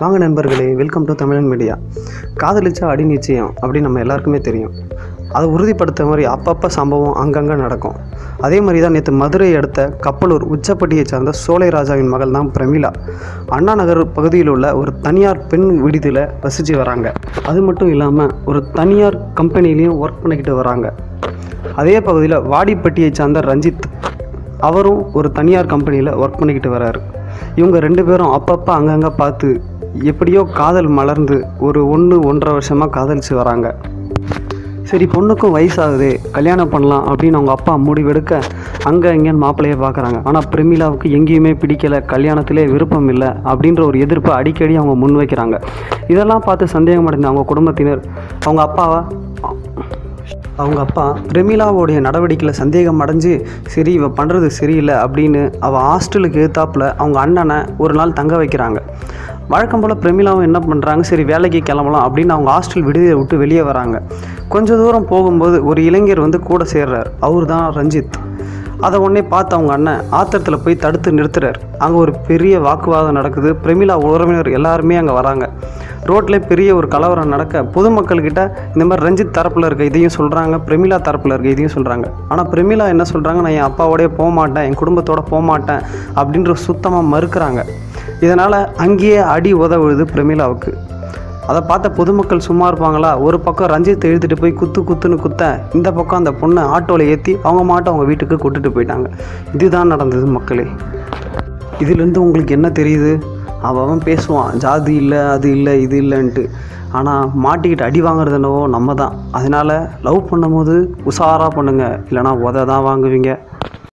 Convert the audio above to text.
வாங்க நண்பர்களே welcome to Tamilan media காதலிச்சா அடி நிச்சயம் அப்படின்னு நம்ம எல்லாருக்குமே தெரியும். அதை உறுதிப்படுத்த மாதிரி அப்பப்போ சம்பவம் அங்கங்கே நடக்கும். அதே மாதிரி தான் நேற்று மதுரை அடுத்த கப்பலூர் உச்சப்பட்டியை சார்ந்த சோலை ராஜாவின் மகள் தான் பிரமிளா. அண்ணா நகர் பகுதியில் உள்ள ஒரு தனியார் பெண் விடுதியில் வசித்து வராங்க. அது மட்டும் இல்லாமல் ஒரு தனியார் கம்பெனிலையும் ஒர்க் பண்ணிக்கிட்டு வராங்க. அதே பகுதியில் வாடிப்பட்டியை சார்ந்த ரஞ்சித் அவரும் ஒரு தனியார் கம்பெனியில் ஒர்க் பண்ணிக்கிட்டு வராரு. இவங்க ரெண்டு பேரும் அப்பப்போ அங்கங்கே பார்த்து எப்படியோ காதல் மலர்ந்து ஒரு ஒன்று ஒன்றரை வருஷமாக காதலிச்சு வராங்க. சரி பொண்ணுக்கும் வயசாகுது கல்யாணம் பண்ணலாம் அப்படின்னு அவங்க அப்பா முடிவெடுக்க அங்கே இங்கேன்னு மாப்பிள்ளையே பார்க்குறாங்க. ஆனால் பிரமிளாவுக்கு எங்கேயுமே பிடிக்கலை கல்யாணத்திலே விருப்பம் இல்லை அப்படின்ற ஒரு எதிர்ப்பை அடிக்கடி அவங்க முன்வைக்கிறாங்க. இதெல்லாம் பார்த்து சந்தேகம் அடைந்த அவங்க குடும்பத்தினர் அவங்க அப்பாவை அவங்க அப்பா பிரமிளாவோடைய நடவடிக்கையில் சந்தேகம் அடைஞ்சு சரி இவன் பண்ணுறது சரியில்லை அப்படின்னு அவள் ஹாஸ்டலுக்கு எதிர்த்தாப்பில் அவங்க அண்ணனை ஒரு நாள் தங்க வைக்கிறாங்க. வழக்கம் போல் பிரமிளாவும் என்ன பண்ணுறாங்க சரி வேலைக்கு கிளம்பலாம் அப்படின்னு அவங்க ஹாஸ்டல் விடுதியை விட்டு வெளியே வராங்க. கொஞ்சம் தூரம் போகும்போது ஒரு இளைஞர் வந்து கூட சேர்றார். அவர் தான் ரஞ்சித். அதை உடனே பார்த்து அவங்க அண்ணன் ஆத்திரத்தில் போய் தடுத்து நிறுத்துறார். அங்கே ஒரு பெரிய வாக்குவாதம் நடக்குது. பிரமிளா உறவினர் எல்லாருமே அங்கே வராங்க. ரோட்டில் பெரிய ஒரு கலவரம் நடக்க பொதுமக்கள்கிட்ட இந்த மாதிரி ரஞ்சித் தரப்பில் இருக்க இதையும் சொல்கிறாங்க பிரமிளா தரப்பில் இருக்க இதையும் சொல்கிறாங்க ஆனால் பிரமிளா என்ன சொல்கிறாங்க நான் என் அப்பாவோடய போக மாட்டேன் என் குடும்பத்தோட போக மாட்டேன் அப்படின்ற சுத்தமாக மறுக்கிறாங்க. இதனால் அங்கேயே அடி உதவுது பிரமிளாவுக்கு. அதை பார்த்த பொதுமக்கள் சும்மா இருப்பாங்களா? ஒரு பக்கம் ரஞ்சித்தை எழுதிட்டு போய் குத்து குத்துன்னு குத்த இந்த பக்கம் அந்த பொண்ணை ஆட்டோவில் ஏற்றி அவங்க மாட்டை அவங்க வீட்டுக்கு கூட்டுட்டு போயிட்டாங்க. இதுதான் நடந்தது மக்களே. இதுலேருந்து உங்களுக்கு என்ன தெரியுது? அவன் அவன் பேசுவான் ஜாதி இல்லை அது இல்லை இது இல்லைன்ட்டு. ஆனால் மாட்டிக்கிட்டு அடி வாங்குறது என்னவோ நம்ம தான். அதனால் லவ் பண்ணும்போது உஷாராக பண்ணுங்கள் இல்லைனா உத தான் வாங்குவீங்க.